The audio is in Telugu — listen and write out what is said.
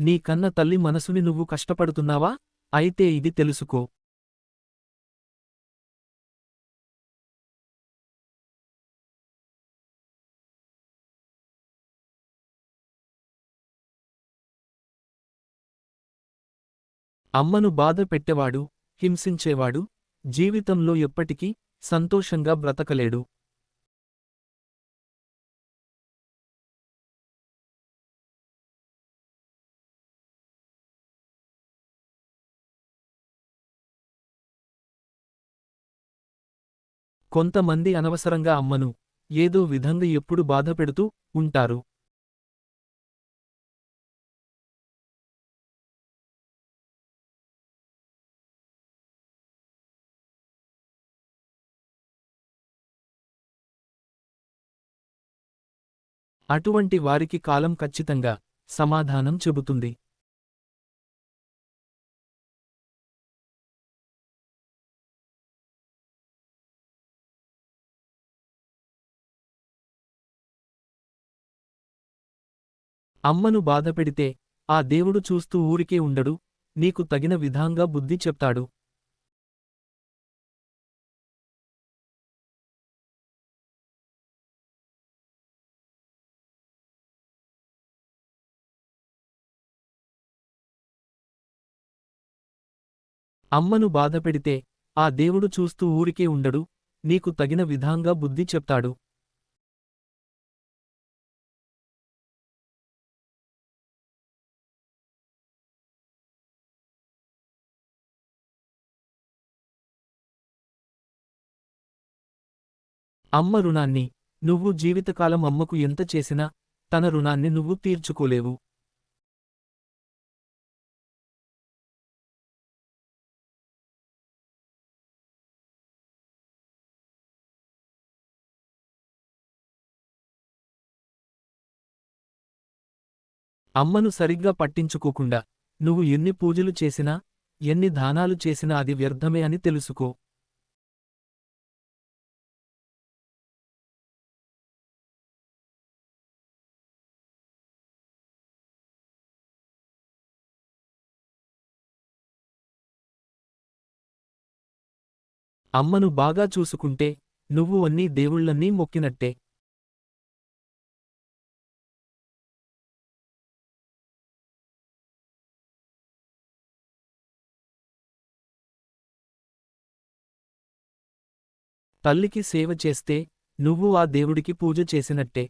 నీ కన్న తల్లి మనసుని నువ్వు కష్టపడుతున్నావా? అయితే ఇది తెలుసుకో. అమ్మను బాధ పెట్టేవాడు హింసించేవాడు జీవితంలో ఎప్పటికీ సంతోషంగా బ్రతకలేడు. కొంతమంది అనవసరంగా అమ్మను ఏదో విధంగా ఎప్పుడు బాధపెడుతూ ఉంటారు. అటువంటి వారికి కాలం ఖచ్చితంగా సమాధానం చెబుతుంది. అమ్మను బాధపెడితే ఆ దేవుడు చూస్తూ ఊరికే ఉండడు నీకు తగిన విధంగా బుద్ధి చెప్తాడు. అమ్మను బాధపెడితే ఆ దేవుడు చూస్తూ ఊరికే ఉండడు నీకు తగిన విధాంగా బుద్ధి చెప్తాడు. అమ్మ రుణాన్ని నువ్వు జీవితకాలం అమ్మకు ఎంత చేసినా తన రుణాన్ని నువ్వు తీర్చుకోలేవు. అమ్మను సరిగ్గా పట్టించుకోకుండా నువ్వు ఎన్ని పూజలు చేసినా ఎన్ని దానాలు చేసినా అది వ్యర్థమే అని తెలుసుకో. అమ్మను బాగా చూసుకుంటే నువ్వు అన్నీ దేవుళ్ళన్నీ మొక్కినట్టే. తల్లికి సేవ చేస్తే నువ్వు ఆ దేవుడికి పూజ చేసినట్టే.